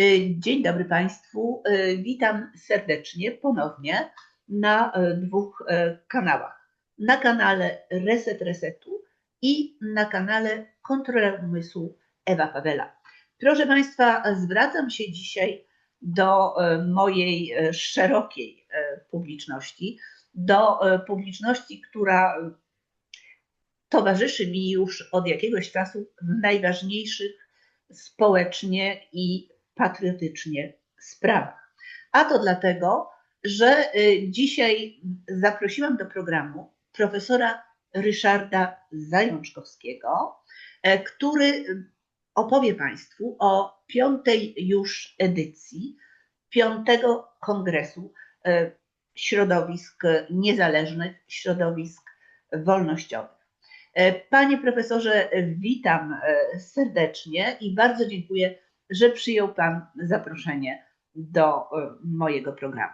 Y, dzień dobry Państwu. Y, witam serdecznie ponownie na y, dwóch kanałach. Na kanale Reset Resetu i na kanale Kontroler Umysłu Ewa Pawela. Proszę Państwa, zwracam się dzisiaj do mojej szerokiej publiczności, do publiczności, która towarzyszy mi już od jakiegoś czasu w najważniejszych społecznie i patriotycznie sprawach. A to dlatego, że y, dzisiaj zaprosiłam do programu profesora Ryszarda Zajączkowskiego, e, który opowie Państwu o piątej już edycji piątego kongresu e, środowisk niezależnych, środowisk wolnościowych. E, panie profesorze, witam serdecznie i bardzo dziękuję że przyjął Pan zaproszenie do e, mojego programu.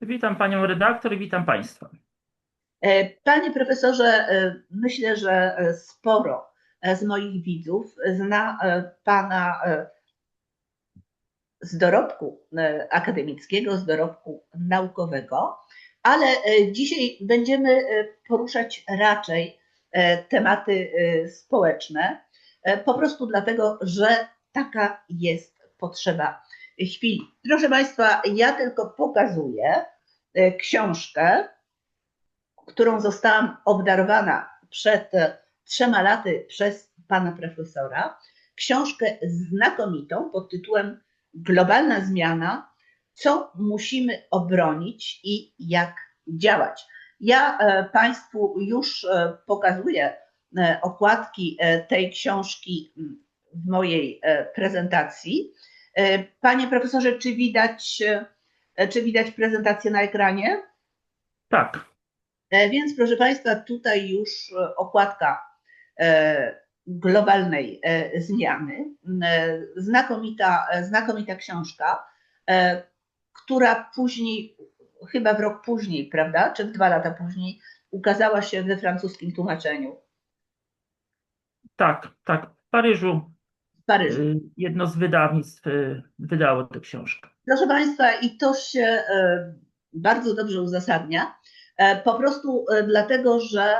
Witam Panią redaktor i witam Państwa. E, panie profesorze, e, myślę, że sporo z moich widzów zna Pana z dorobku akademickiego, z dorobku naukowego, ale dzisiaj będziemy poruszać raczej tematy społeczne, po prostu dlatego, że taka jest potrzeba chwili. Proszę Państwa, ja tylko pokazuję e, książkę, którą zostałam obdarowana przed e, trzema laty przez pana profesora. Książkę znakomitą pod tytułem Globalna zmiana, co musimy obronić i jak działać. Ja e, Państwu już pokazuję okładki tej książki w mojej e, prezentacji. E, panie profesorze, czy widać, e, czy widać prezentację na ekranie? Tak. Więc proszę Państwa, tutaj już okładka globalnej zmiany. Znakomita, znakomita książka, która później, chyba w rok później, prawda, czy w dwa lata później, ukazała się we francuskim tłumaczeniu. Tak, tak. W Paryżu Paryżu. Y, jedno z wydawnictw y, wydało tę książkę. Proszę Państwa, i to się y, bardzo dobrze uzasadnia. E, po prostu dlatego, że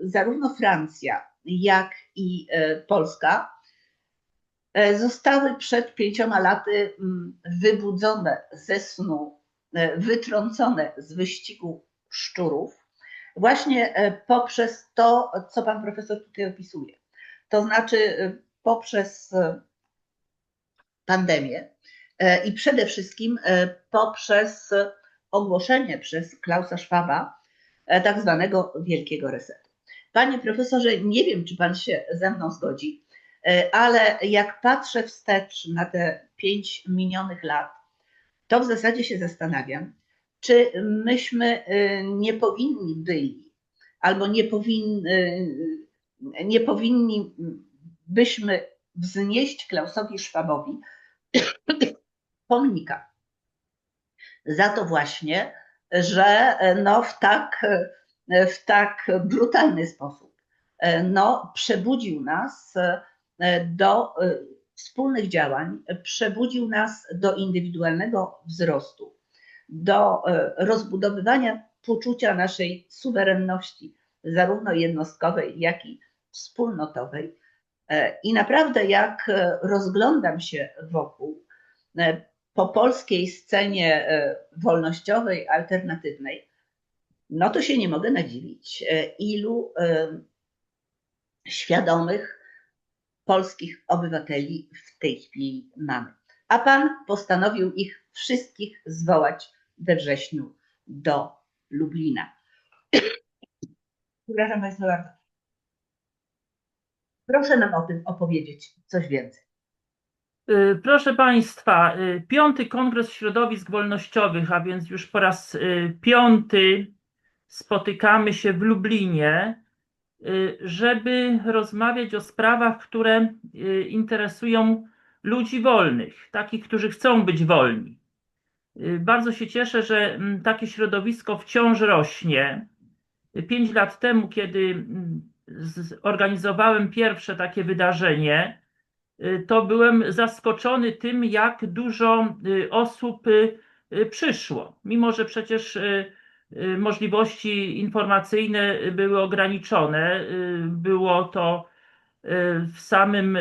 zarówno Francja, jak i Polska zostały przed pięcioma laty mm, wybudzone ze snu, wytrącone z wyścigu szczurów, właśnie poprzez to, co pan profesor tutaj opisuje. To znaczy poprzez e, pandemię e, i przede wszystkim e, poprzez ogłoszenie przez Klausa Schwaba tak zwanego wielkiego resetu. Panie profesorze, nie wiem, czy pan się ze mną zgodzi, ale jak patrzę wstecz na te pięć minionych lat, to w zasadzie się zastanawiam, czy myśmy nie powinni byli, albo nie powinni, nie powinni byśmy wznieść Klausowi Szwabowi pomnika. Za to właśnie, że no w, tak, w tak brutalny sposób no, przebudził nas do wspólnych działań, przebudził nas do indywidualnego wzrostu, do rozbudowywania poczucia naszej suwerenności, zarówno jednostkowej, jak i wspólnotowej. E, I naprawdę, jak e, rozglądam się wokół e, po polskiej scenie wolnościowej, alternatywnej, no to się nie mogę nadziwić, ilu świadomych polskich obywateli w tej chwili mamy. A pan postanowił ich wszystkich zwołać we wrześniu do Lublina. Przepraszam Państwa bardzo. Proszę nam o tym opowiedzieć coś więcej. Y, proszę Państwa, y, piąty Kongres Środowisk Wolnościowych, a więc już po raz y, piąty spotykamy się w Lublinie, żeby rozmawiać o sprawach, które interesują ludzi wolnych, takich, którzy chcą być wolni. Bardzo się cieszę, że mm, takie środowisko wciąż rośnie. Pięć lat temu, kiedy mm, zorganizowałem pierwsze takie wydarzenie, y, to byłem zaskoczony tym, jak dużo y, osób y, przyszło. Mimo, że przecież możliwości informacyjne były ograniczone, było to w samym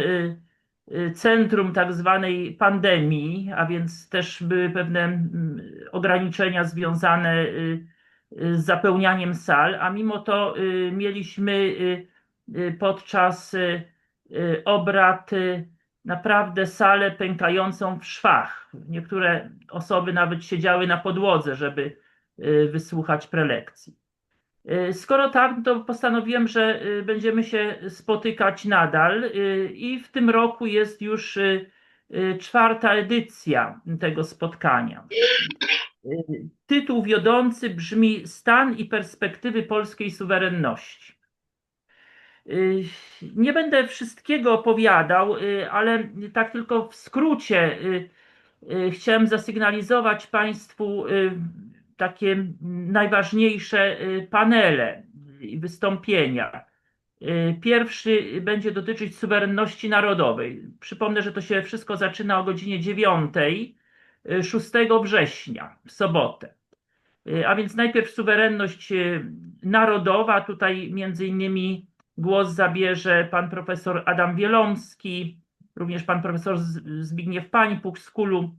centrum tak zwanej pandemii, a więc też były pewne mm, ograniczenia związane y, z zapełnianiem sal, a mimo to y, mieliśmy y, y, podczas obrad naprawdę salę pękającą w szwach. Niektóre osoby nawet siedziały na podłodze, żeby wysłuchać prelekcji. Skoro tak, to postanowiłem, że będziemy się spotykać nadal i w tym roku jest już czwarta edycja tego spotkania. Y, Tytuł wiodący brzmi Stan i perspektywy polskiej suwerenności. Y, Nie będę wszystkiego opowiadał, y, ale tak tylko w skrócie chciałem zasygnalizować Państwu takie najważniejsze panele i wystąpienia. Pierwszy będzie dotyczyć suwerenności narodowej. Przypomnę, że to się wszystko zaczyna o godzinie 9, y, 6 września, w sobotę. Y, A więc najpierw suwerenność y, narodowa. Tutaj między innymi głos zabierze pan profesor Adam Wielomski, również pan profesor Zbigniew Pańpuk z KULU.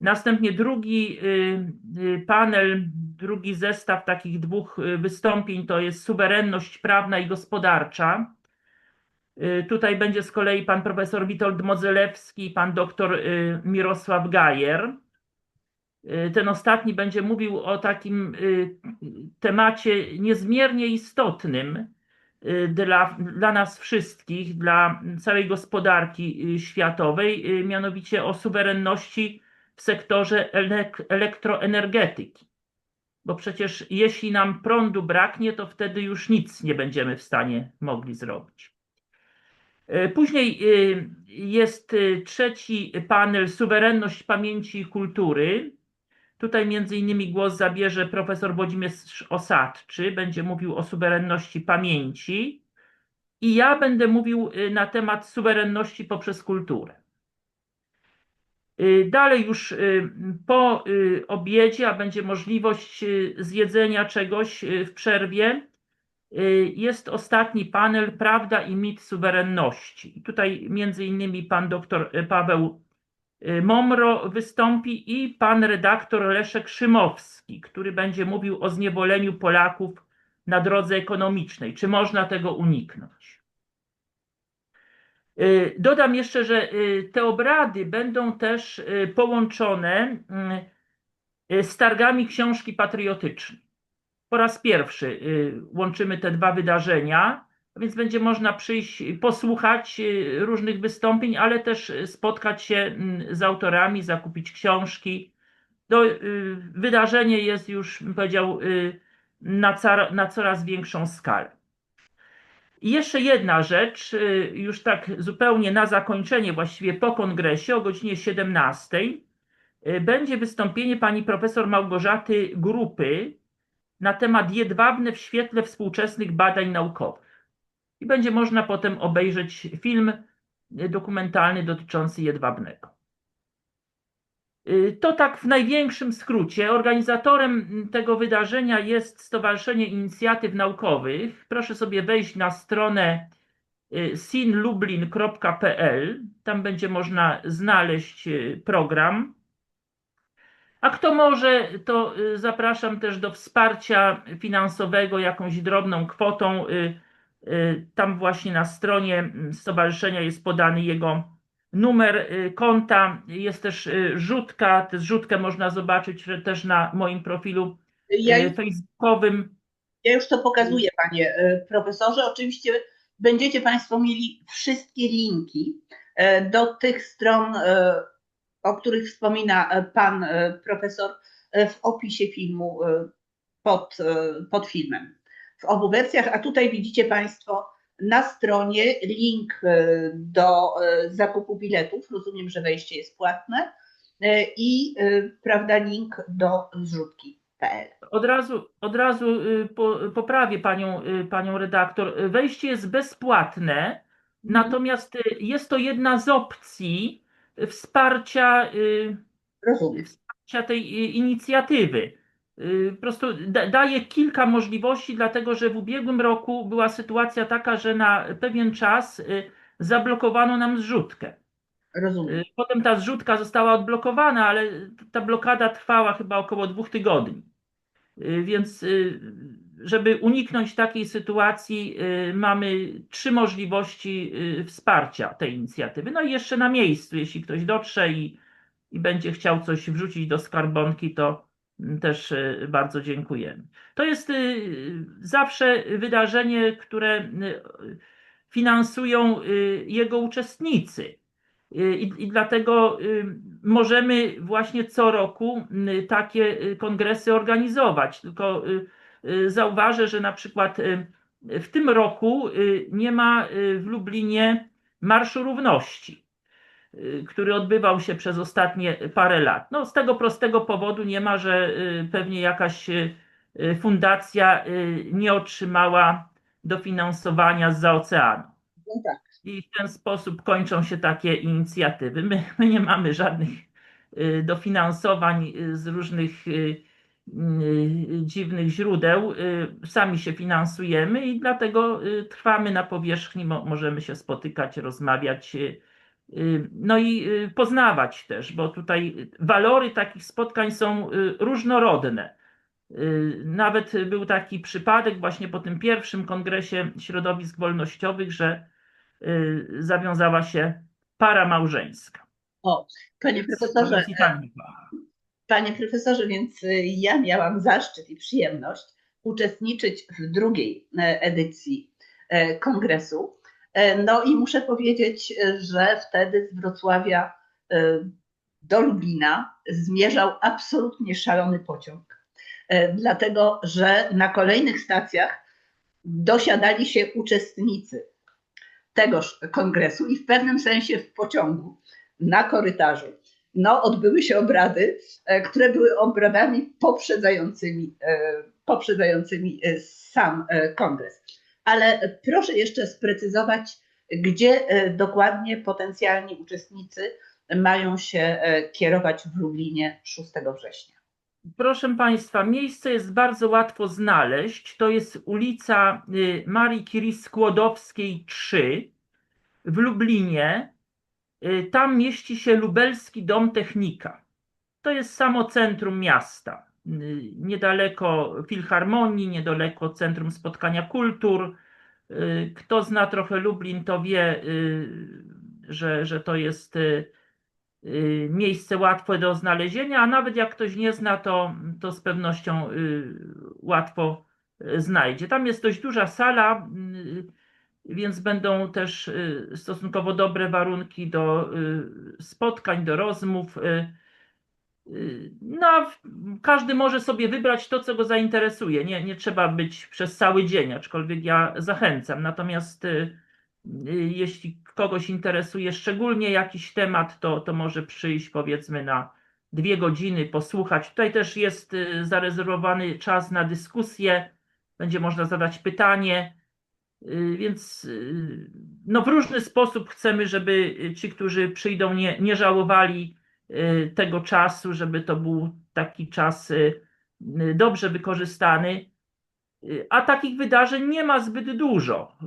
Następnie drugi y, panel, drugi zestaw takich dwóch wystąpień to jest suwerenność prawna i gospodarcza. Tutaj będzie z kolei pan profesor Witold Modzelewski i pan doktor Mirosław Gajer. Y, Ten ostatni będzie mówił o takim y, temacie niezmiernie istotnym y, dla, dla nas wszystkich, dla całej gospodarki światowej, mianowicie o suwerenności w sektorze elek- elektroenergetyki. Bo przecież jeśli nam prądu braknie, to wtedy już nic nie będziemy w stanie mogli zrobić. Później jest trzeci panel Suwerenność pamięci i kultury. Tutaj między innymi głos zabierze profesor Włodzimierz Osadczy, będzie mówił o suwerenności pamięci i ja będę mówił y, na temat suwerenności poprzez kulturę. Y, Dalej już y, po obiedzie, a będzie możliwość zjedzenia czegoś w przerwie, jest ostatni panel Prawda i mit suwerenności. Tutaj między innymi pan doktor Paweł Momro wystąpi i pan redaktor Leszek Szymowski, który będzie mówił o zniewoleniu Polaków na drodze ekonomicznej. Czy można tego uniknąć? Y, Dodam jeszcze, że y, te obrady będą też y, połączone y, z targami książki patriotycznej. Po raz pierwszy y, łączymy te dwa wydarzenia, więc będzie można przyjść, posłuchać y, różnych wystąpień, ale też spotkać się mm, z autorami, zakupić książki. To y, wydarzenie jest już, bym powiedział, y, na, na coraz większą skalę. I jeszcze jedna rzecz, już tak zupełnie na zakończenie, właściwie po kongresie o godzinie 17 y, będzie wystąpienie pani profesor Małgorzaty Grupy na temat jedwabne w świetle współczesnych badań naukowych. I będzie można potem obejrzeć film dokumentalny dotyczący jedwabnego. Y, To tak w największym skrócie. Organizatorem tego wydarzenia jest Stowarzyszenie Inicjatyw Naukowych. Proszę sobie wejść na stronę y, sinlublin.pl. Tam będzie można znaleźć y, program. A kto może, to zapraszam też do wsparcia finansowego jakąś drobną kwotą. Y, Tam właśnie na stronie mm, stowarzyszenia jest podany jego numer y, konta. Jest też y, rzutka. Tę zrzutkę można zobaczyć też na moim profilu Ja już, facebookowym. ja już to pokazuję, panie profesorze. Oczywiście będziecie Państwo mieli wszystkie linki do tych stron, o których wspomina pan profesor w opisie filmu pod, pod filmem. W obu wersjach, a tutaj widzicie Państwo na stronie link e, do e, zakupu biletów. Rozumiem, że wejście jest płatne e, i prawda, link do zrzutki.pl. Od razu, od razu y, po, poprawię panią, y, panią redaktor. Wejście jest bezpłatne, Natomiast y, jest to jedna z opcji wsparcia, Rozumiem. wsparcia tej inicjatywy. Y, Po prostu da- daje kilka możliwości, dlatego że w ubiegłym roku była sytuacja taka, że na pewien czas y, zablokowano nam zrzutkę. Rozumiem. Y, Potem ta zrzutka została odblokowana, ale ta blokada trwała chyba około dwóch tygodni. Więc, żeby uniknąć takiej sytuacji, mamy trzy możliwości wsparcia tej inicjatywy. No i jeszcze na miejscu, jeśli ktoś dotrze i, i będzie chciał coś wrzucić do skarbonki, to też y, bardzo dziękujemy. To jest y, zawsze wydarzenie, które y, finansują jego uczestnicy. I, I dlatego możemy właśnie co roku takie kongresy organizować. Tylko zauważę, że na przykład w tym roku nie ma w Lublinie Marszu Równości, który odbywał się przez ostatnie parę lat. No, z tego prostego powodu nie ma, że y, pewnie jakaś y, y, fundacja nie otrzymała dofinansowania z oceanu. No tak. I w ten sposób kończą się takie inicjatywy. My, my nie mamy żadnych dofinansowań z różnych dziwnych źródeł. Sami się finansujemy i dlatego trwamy na powierzchni, mo- możemy się spotykać, rozmawiać. Y, No i y, poznawać też, bo tutaj walory takich spotkań są y, różnorodne. Nawet był taki przypadek właśnie po tym pierwszym kongresie środowisk wolnościowych, że zawiązała się para małżeńska. Panie profesorze, tak. Panie profesorze, więc ja miałam zaszczyt i przyjemność uczestniczyć w drugiej e, edycji e, kongresu. E, No i muszę powiedzieć, e, że wtedy z Wrocławia e, do Lublina zmierzał absolutnie szalony pociąg, dlatego że na kolejnych stacjach dosiadali się uczestnicy tegoż kongresu i w pewnym sensie w pociągu na korytarzu no, odbyły się obrady, które były obradami poprzedzającymi, poprzedzającymi sam kongres. Ale proszę jeszcze sprecyzować, gdzie e, dokładnie potencjalni uczestnicy mają się e, kierować w Lublinie 6 września. Proszę Państwa, miejsce jest bardzo łatwo znaleźć. To jest ulica y, Marii Curie Skłodowskiej 3 w Lublinie. Y, Tam mieści się Lubelski Dom Technika. To jest samo centrum miasta. Y, Niedaleko Filharmonii, niedaleko Centrum Spotkania Kultur. Y, Kto zna trochę Lublin, to wie, y, że, że to jest miejsce łatwe do znalezienia, a nawet jak ktoś nie zna, to, to z pewnością łatwo znajdzie. Tam jest dość duża sala, więc będą też stosunkowo dobre warunki do spotkań, do rozmów. No, każdy może sobie wybrać to, co go zainteresuje. Nie, nie trzeba być przez cały dzień, aczkolwiek ja zachęcam. Natomiast y, y, jeśli kogoś interesuje szczególnie jakiś temat, to, to może przyjść powiedzmy na dwie godziny, posłuchać. Tutaj też jest y, zarezerwowany czas na dyskusję, będzie można zadać pytanie. Więc no, w różny sposób chcemy, żeby ci, którzy przyjdą, nie, nie żałowali tego czasu, żeby to był taki czas y, y, dobrze wykorzystany. Y, A takich wydarzeń nie ma zbyt dużo.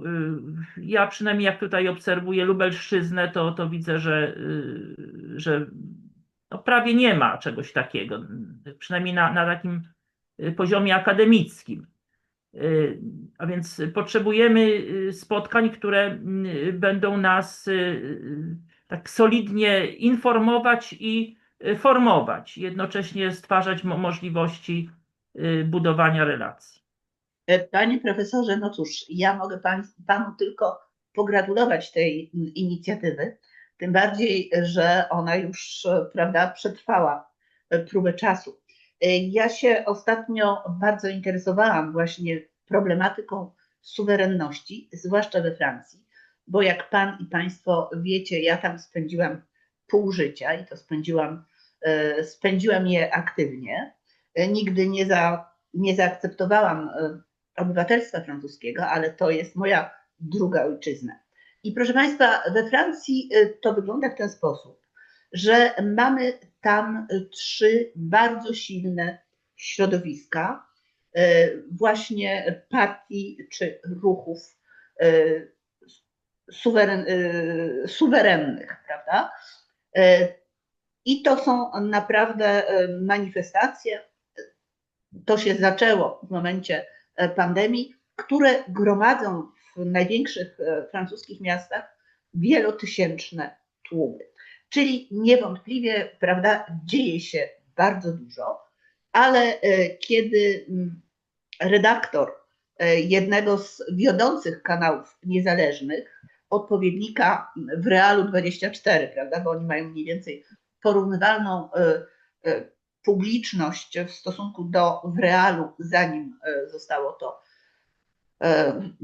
Y, Ja przynajmniej jak tutaj obserwuję Lubelszczyznę, to, to widzę, że, y, że no prawie nie ma czegoś takiego, y, przynajmniej na, na takim y, poziomie akademickim. Y, A więc potrzebujemy y, spotkań, które y, będą nas y, y, tak solidnie informować i y, formować, jednocześnie stwarzać mo- możliwości y, budowania relacji. E, Panie profesorze, no cóż, ja mogę pan, panu tylko pogratulować tej mm, inicjatywy, tym bardziej, że ona już, e, prawda, przetrwała e, próbę czasu. Ja się ostatnio bardzo interesowałam właśnie problematyką suwerenności, zwłaszcza we Francji, bo jak pan i państwo wiecie, ja tam spędziłam pół życia i to spędziłam, e, spędziłam je aktywnie. E, Nigdy nie, za, nie zaakceptowałam e, obywatelstwa francuskiego, ale to jest moja druga ojczyzna. I proszę Państwa, we Francji to wygląda w ten sposób, że mamy tam trzy bardzo silne środowiska, właśnie partii czy ruchów suweren, y, suwerennych, prawda? Y, I to są naprawdę y, manifestacje. To się zaczęło w momencie e, pandemii, które gromadzą w największych e, francuskich miastach wielotysięczne tłumy. Czyli niewątpliwie, prawda, dzieje się bardzo dużo, ale e, kiedy redaktor jednego z wiodących kanałów niezależnych, odpowiednika w Realu 24, prawda, bo oni mają mniej więcej porównywalną e, e, publiczność w stosunku do w Realu, zanim e, zostało to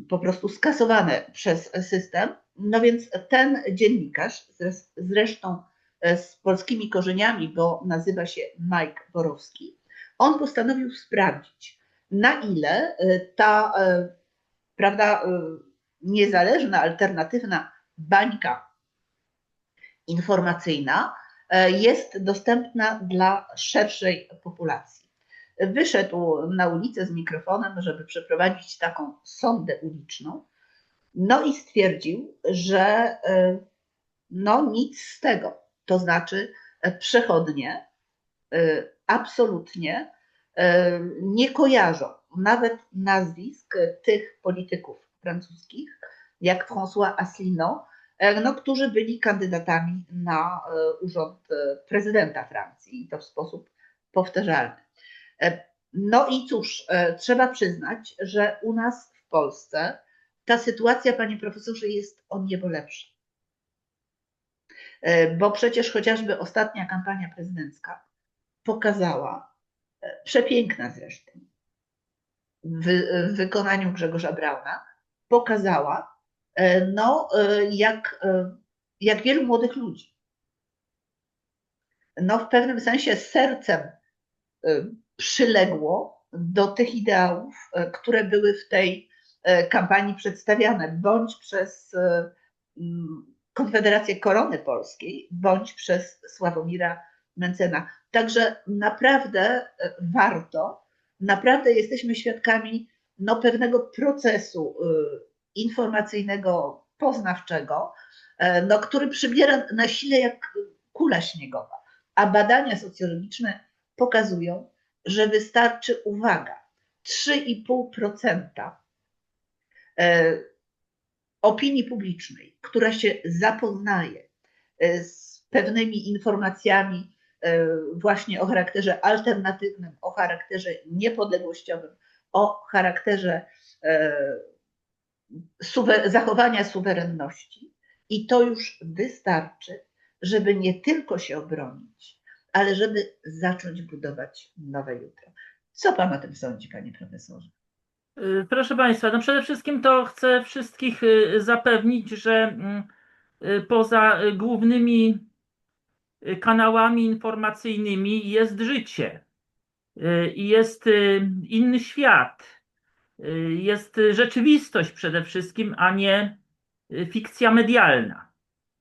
po prostu skasowane przez system. No więc ten dziennikarz, zres- zresztą z polskimi korzeniami, bo nazywa się Mike Borowski, on postanowił sprawdzić, na ile ta prawda, niezależna, alternatywna bańka informacyjna e, jest dostępna dla szerszej populacji. Wyszedł na ulicę z mikrofonem, żeby przeprowadzić taką sondę uliczną, no i stwierdził, że e, no nic z tego. To znaczy e, przechodnie absolutnie nie kojarzą nawet nazwisk tych polityków francuskich, jak François Asselineau, e, no, którzy byli kandydatami na e, urząd e, prezydenta Francji i to w sposób powtarzalny. No i cóż, trzeba przyznać, że u nas w Polsce ta sytuacja, panie profesorze, jest o niebo lepsza. Bo przecież chociażby ostatnia kampania prezydencka pokazała, przepiękna zresztą, w, w wykonaniu Grzegorza Brauna, pokazała, e, no, e, jak, e, jak wielu młodych ludzi, no w pewnym sensie sercem przyległo do tych ideałów, które były w tej kampanii przedstawiane, bądź przez mm, Konfederację Korony Polskiej, bądź przez Sławomira Mencena. Także naprawdę warto, naprawdę jesteśmy świadkami no, pewnego procesu e, informacyjnego, poznawczego, e, no, który przybiera na sile jak kula śniegowa. A badania socjologiczne pokazują, że wystarczy, uwaga, 3,5% e, opinii publicznej, która się zapoznaje e, z pewnymi informacjami właśnie o charakterze alternatywnym, o charakterze niepodległościowym, o charakterze e, suwe- zachowania suwerenności. I to już wystarczy, żeby nie tylko się obronić, ale żeby zacząć budować nowe jutro. Co pan o tym sądzi, panie profesorze? Y, Proszę Państwa, no przede wszystkim to chcę wszystkich y, zapewnić, że mm, y, poza głównymi kanałami informacyjnymi jest życie i jest y, inny świat. Y, Jest y, rzeczywistość przede wszystkim, a nie y, fikcja medialna.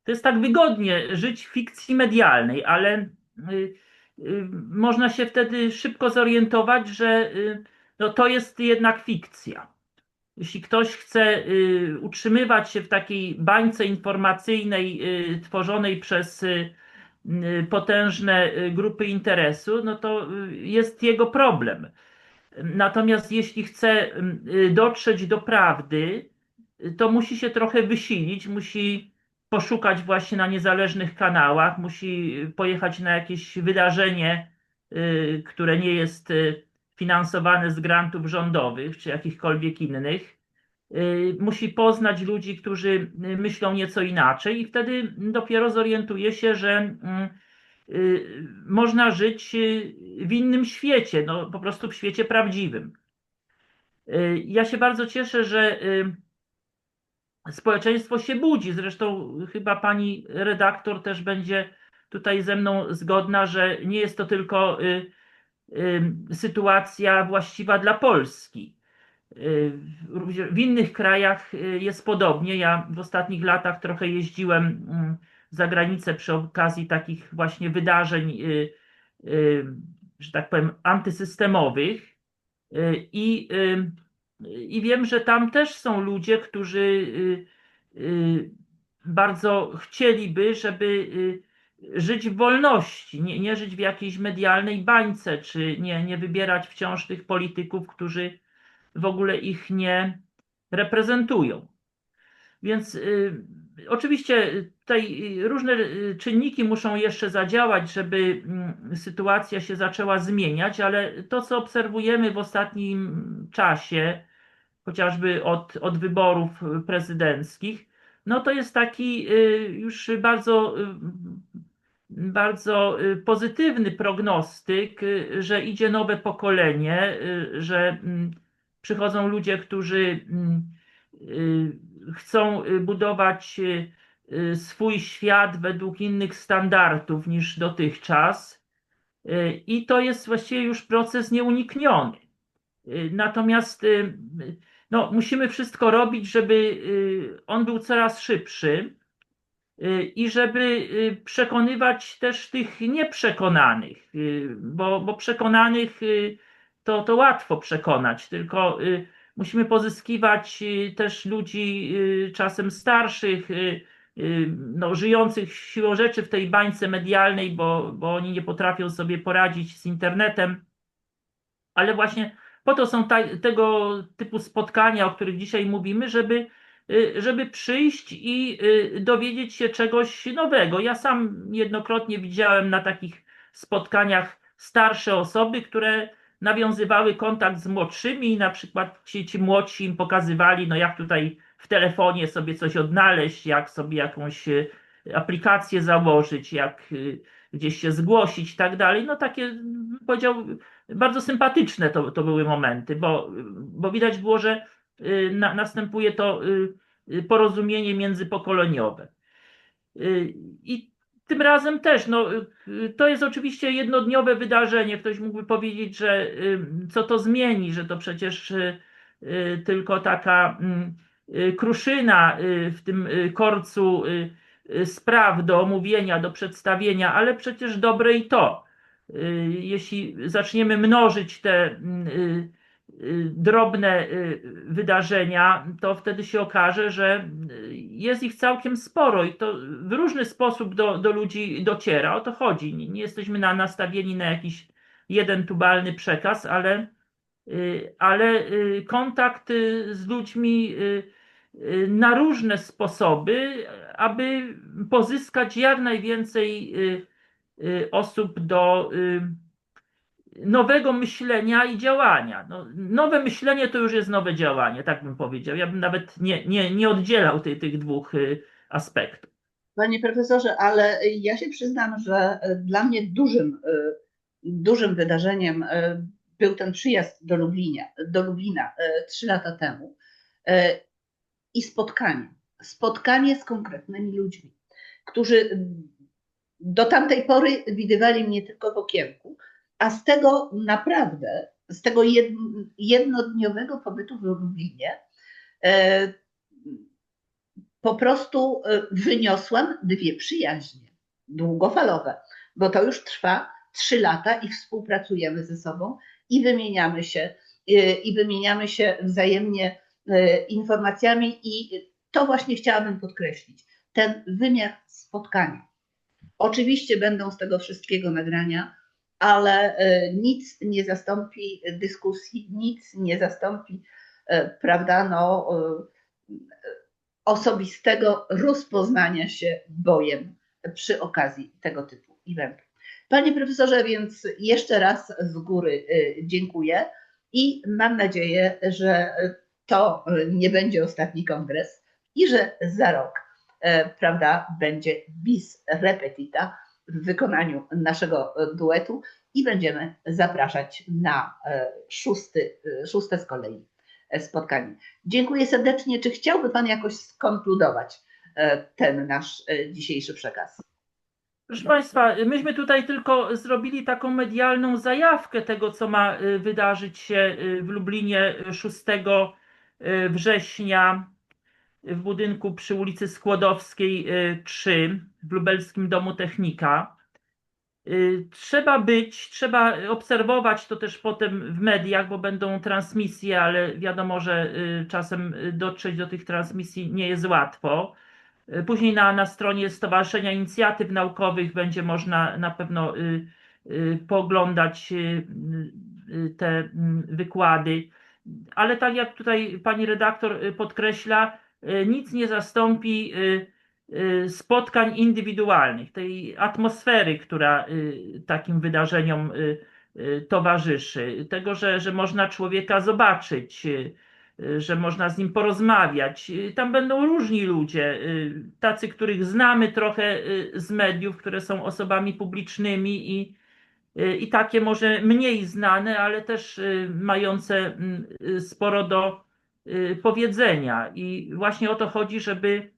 To jest tak wygodnie żyć w fikcji medialnej, ale y, y, można się wtedy szybko zorientować, że y, no to jest jednak fikcja. Jeśli ktoś chce y, utrzymywać się w takiej bańce informacyjnej y, tworzonej przez y, y, potężne y, grupy interesu, no to y, jest jego problem. Natomiast jeśli chce y, dotrzeć do prawdy, y, to musi się trochę wysilić, musi poszukać właśnie na niezależnych kanałach, musi pojechać na jakieś wydarzenie, y, które nie jest y, finansowane z grantów rządowych czy jakichkolwiek innych. Y, Musi poznać ludzi, którzy y, myślą nieco inaczej, i wtedy dopiero zorientuje się, że mm, y, można żyć w innym świecie, no po prostu w świecie prawdziwym. Ja się bardzo cieszę, że społeczeństwo się budzi. Zresztą chyba pani redaktor też będzie tutaj ze mną zgodna, że nie jest to tylko sytuacja właściwa dla Polski. Y, w innych krajach y, jest podobnie. Ja w ostatnich latach trochę jeździłem mm, za granicę przy okazji takich właśnie wydarzeń, y, że tak powiem, antysystemowych. I, I wiem, że tam też są ludzie, którzy bardzo chcieliby, żeby żyć w wolności, nie, nie żyć w jakiejś medialnej bańce, czy nie, nie wybierać wciąż tych polityków, którzy w ogóle ich nie reprezentują. Więc y, oczywiście tutaj y, różne y, czynniki muszą jeszcze zadziałać, żeby mm, sytuacja się zaczęła zmieniać, ale to, co obserwujemy w ostatnim czasie, chociażby od, od wyborów prezydenckich, no to jest taki y, już bardzo, y, bardzo y, pozytywny prognostyk, y, że idzie nowe pokolenie, y, że mm, przychodzą ludzie, którzy mm, y, chcą y, budować y, swój świat według innych standardów niż dotychczas. I to jest właściwie już proces nieunikniony. Natomiast no, musimy wszystko robić, żeby on był coraz szybszy i żeby przekonywać też tych nieprzekonanych, bo, bo przekonanych to, to łatwo przekonać, tylko y, musimy pozyskiwać y, też ludzi y, czasem starszych, no, żyjących siłą rzeczy w tej bańce medialnej, bo, bo oni nie potrafią sobie poradzić z internetem, ale właśnie po to są ta, tego typu spotkania, o których dzisiaj mówimy, żeby, żeby przyjść i dowiedzieć się czegoś nowego. Ja sam jednokrotnie widziałem na takich spotkaniach starsze osoby, które nawiązywały kontakt z młodszymi na przykład ci, ci młodsi im pokazywali, no jak tutaj w telefonie sobie coś odnaleźć, jak sobie jakąś y, aplikację założyć, jak y, gdzieś się zgłosić i tak dalej. No takie, powiedział, bardzo sympatyczne to, to były momenty, bo, bo widać było, że y, na, następuje to porozumienie międzypokoleniowe. I tym razem też, no, y, to jest oczywiście jednodniowe wydarzenie. Ktoś mógłby powiedzieć, że y, co to zmieni, że to przecież y, y, tylko taka mm, y, kruszyna y, w tym y, korcu y, y, spraw do omówienia, do przedstawienia, ale przecież dobre i to. Y, Jeśli zaczniemy mnożyć te mm, y, y, drobne y, wydarzenia, to wtedy się okaże, że y, jest ich całkiem sporo i to w różny sposób do, do ludzi dociera. O to chodzi. Nie, jesteśmy na, nastawieni na jakiś jeden tubalny przekaz, ale, y, ale y, kontakt y, z ludźmi y, y, na różne sposoby, aby pozyskać jak najwięcej y, y, osób do y, nowego myślenia i działania. No, nowe myślenie to już jest nowe działanie, tak bym powiedział. Ja bym nawet nie, nie, nie oddzielał tej, tych dwóch y, aspektów. Panie profesorze, ale ja się przyznam, że dla mnie dużym, y, dużym wydarzeniem y, był ten przyjazd do Lublinia, do Lublina trzy lata temu i spotkanie. Spotkanie z konkretnymi ludźmi, którzy do tamtej pory widywali mnie tylko w okienku, a z tego naprawdę, z tego jed- jednodniowego pobytu w Lublinie, e, po prostu e, wyniosłam dwie przyjaźnie długofalowe, bo to już trwa trzy lata i współpracujemy ze sobą i wymieniamy się, e, i wymieniamy się wzajemnie informacjami i to właśnie chciałabym podkreślić, ten wymiar spotkania. Oczywiście będą z tego wszystkiego nagrania, ale e, nic nie zastąpi dyskusji, nic nie zastąpi, e, prawda, no, e, osobistego rozpoznania się bojem przy okazji tego typu eventu. Panie profesorze, więc jeszcze raz z góry dziękuję i mam nadzieję, że to nie będzie ostatni kongres i że za rok, prawda, będzie bis repetita w wykonaniu naszego duetu i będziemy zapraszać na e, szósty, e, szóste z kolei e, spotkanie. Dziękuję serdecznie. Czy chciałby Pan jakoś skonkludować e, ten nasz e, dzisiejszy przekaz? Proszę Państwa, myśmy tutaj tylko zrobili taką medialną zajawkę tego, co ma wydarzyć się w Lublinie 6 y, września w budynku przy ulicy Skłodowskiej y, 3 w Lubelskim Domu Technika. Y, Trzeba być, trzeba obserwować to też potem w mediach, bo będą transmisje, ale wiadomo, że y, czasem y, dotrzeć do tych transmisji nie jest łatwo. Y, Później na, na stronie Stowarzyszenia Inicjatyw Naukowych będzie można na pewno y, y, pooglądać y, y, te mm, wykłady. Ale tak jak tutaj pani redaktor y, podkreśla, y, nic nie zastąpi y, y, spotkań indywidualnych, tej atmosfery, która y, takim wydarzeniom y, y, towarzyszy, tego, że, że można człowieka zobaczyć, y, y, że można z nim porozmawiać. Y, Tam będą różni ludzie, y, tacy, których znamy trochę y, z mediów, które są osobami publicznymi i, y, i takie może mniej znane, ale też y, mające mm, y, sporo do y, powiedzenia. I właśnie o to chodzi, żeby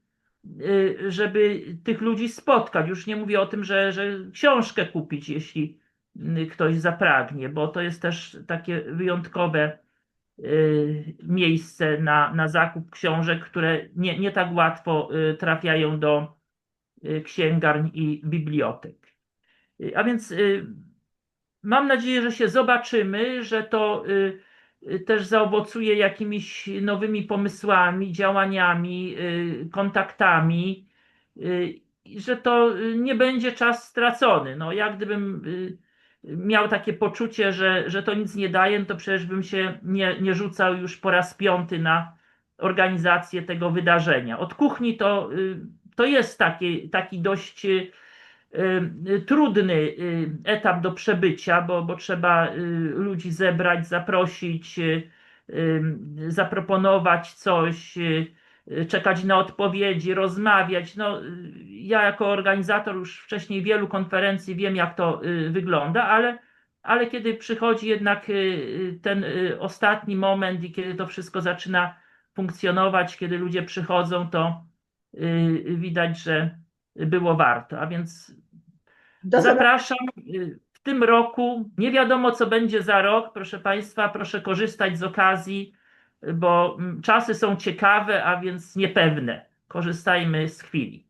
y, żeby tych ludzi spotkać. Już nie mówię o tym, że, że książkę kupić, jeśli y, ktoś zapragnie, bo to jest też takie wyjątkowe y, miejsce na, na zakup książek, które nie, nie tak łatwo y, trafiają do y, księgarni i bibliotek. Y, A więc y, mam nadzieję, że się zobaczymy, że to y, y, też zaowocuje jakimiś nowymi pomysłami, działaniami, y, kontaktami, y, że to y, nie będzie czas stracony. No, jak gdybym y, miał takie poczucie, że, że to nic nie daje, no to przecież bym się nie, nie rzucał już po raz piąty na organizację tego wydarzenia. Od kuchni to, y, to jest taki, taki dość y, y, trudny y, etap do przebycia, bo, bo trzeba y, ludzi zebrać, zaprosić, y, y, zaproponować coś, y, y, czekać na odpowiedzi, rozmawiać. No, y, ja jako organizator już wcześniej wielu konferencji wiem, jak to y, wygląda, ale, ale kiedy przychodzi jednak y, y, ten y, ostatni moment i kiedy to wszystko zaczyna funkcjonować, kiedy ludzie przychodzą, to y, widać, że było warto. A więc. Zapraszam y, w tym roku. Nie wiadomo, co będzie za rok. Proszę Państwa, proszę korzystać z okazji, bo mm, czasy są ciekawe, a więc niepewne. Korzystajmy z chwili.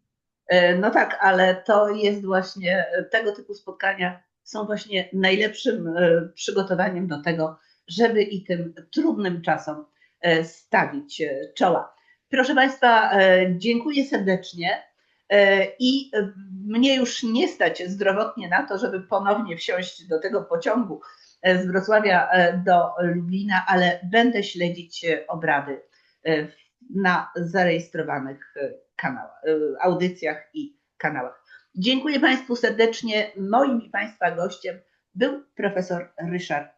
E, No tak, ale to jest właśnie tego typu spotkania są właśnie najlepszym e, przygotowaniem do tego, żeby i tym trudnym czasom e, stawić czoła. Proszę Państwa, dziękuję serdecznie i e, mnie już nie stać zdrowotnie na to, żeby ponownie wsiąść do tego pociągu e, z Wrocławia e, do Lublina, ale będę śledzić e, obrady e, na zarejestrowanych e, kanałach, e, audycjach i kanałach. Dziękuję Państwu serdecznie. Moim i Państwa gościem był profesor Ryszard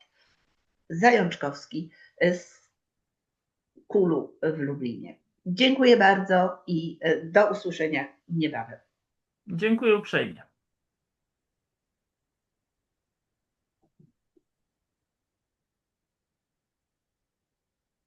Zajączkowski z Kulu w Lublinie. Dziękuję bardzo i e, do usłyszenia niebawem. Dziękuję uprzejmie.